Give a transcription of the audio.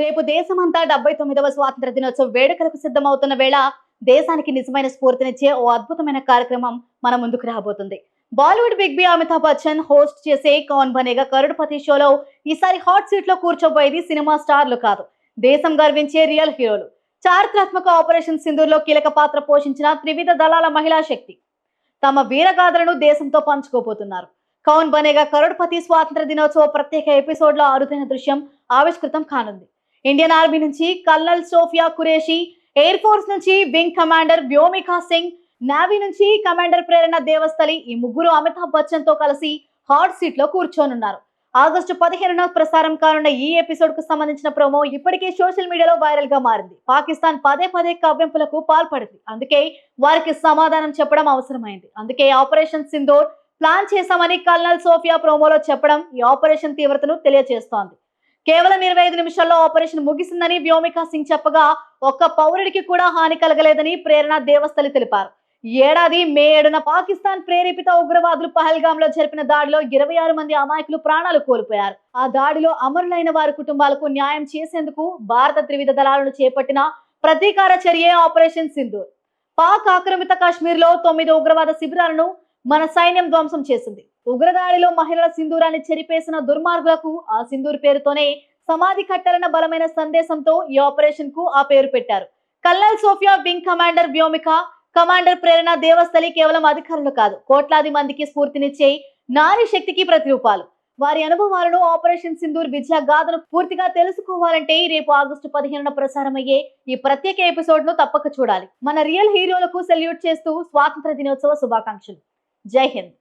రేపు దేశమంతా డెబ్బై తొమ్మిదవ స్వాతంత్ర దినోత్సవ వేడుకలకు సిద్ధమవుతున్న వేళ దేశానికి నిజమైన స్ఫూర్తినిచ్చే ఓ అద్భుతమైన కార్యక్రమం మన ముందుకు రాబోతుంది. Bollywood big B Amitabh Bachchan host చేసే కౌన్ బనేగా కరుడుపతి షోలో ఈసారి హాట్ సీట్లో కూర్చోబోయేది సినిమా స్టార్లు కాదు. దేశం గర్వించే రియల్ హీరోలు. చారిత్రాత్మక ఆపరేషన్ సింధూర్లో కీలక పాత్ర పోషించిన త్రివిధ దళాల మహిళా శక్తి. తమ వీరగాథలను దేశంతో పంచుకోబోతున్నారు. కౌన్ బనేగా కరోడ్పతి స్వాతంత్ర దినోత్సవ ప్రత్యేక ఎపిసోడ్లో అరుదైన దృశ్యం ఆవిష్కృతం కానుంది. ఇండియన్ ఆర్మీ నుంచి colonel Sofiya Qureshi air force నుంచి wing commander Vyomika Singh navy నుంచి కమాండర్ ప్రేరణ దేవస్థలి ఈ ముగ్గురు అమితాబ్ బచ్చన్తో కలిసి హాట్ సీట్లో కూర్చోనున్నారు. ఆగస్టు పదిహేనున ప్రసారం కానున్న ఈ ఎపిసోడ్కు సంబంధించిన ప్రోమో ఇప్పటికే సోషల్ మీడియాలో వైరల్గా మారింది. పాకిస్తాన్ పదే పదే కవ్వింపులకు పాల్పడింది. అందుకే వారికి సమాధానం చెప్పడం అవసరమైంది. అందుకే ఆపరేషన్ సింధోర్ ప్లాన్ చేశామని కల్నల్ సోఫియా ప్రోమోలో చెప్పడం ఈ ఆపరేషన్ తీవ్రతను తెలియజేస్తోంది కేవలం ఇరవై ఐదు నిమిషాల్లో ఆపరేషన్ ముగిసిందని వ్యోమికా సింగ్ చెప్పగా ఒక్క పౌరుడికి కూడా హాని కలగలేదని ప్రేరణ దేవస్థలి తెలిపారు. ఏడాది మే ఏడున పాకిస్తాన్ ప్రేరేపిత ఉగ్రవాదులు పహల్గామ్లో జరిపిన దాడిలో ఇరవై ఆరు మంది అమాయకులు ప్రాణాలు కోల్పోయారు. ఆ దాడిలో అమరులైన వారి కుటుంబాలకు న్యాయం చేసేందుకు భారత త్రివిధ దళాలను చేపట్టిన ప్రతీకార చర్యే ఆపరేషన్ సింధూర్. పాక్ ఆక్రమిత కాశ్మీర్లో తొమ్మిది ఉగ్రవాద శిబిరాలను మన సైన్యం ధ్వంసం చేసింది. ఉగ్రదాడిలో మహిళల సింధూరాన్ని చెరిపేసిన దుర్మార్గులకు ఆ సింధూర్ పేరుతోనే సమాధి కట్టాలన్న బలమైన సందేశంతో ఈ ఆపరేషన్కు ఆ పేరు పెట్టారు. Colonel Sofiya wing commander Vyomika commander Prerna Deosthali కేవలం అధికారులు కాదు కోట్లాది మందికి స్ఫూర్తినిచ్చే నారీ శక్తికి ప్రతిరూపాలు. వారి అనుభవాలను ఆపరేషన్ సింధూర్ విజయ గాథను పూర్తిగా తెలుసుకోవాలంటే రేపు ఆగస్టు పదిహేనున ప్రసారమయ్యే ఈ ప్రత్యేక ఎపిసోడ్ను తప్పక చూడాలి. మన రియల్ హీరోలకు సెల్యూట్ చేస్తూ స్వాతంత్ర దినోత్సవ శుభాకాంక్షలు. జై హింద్.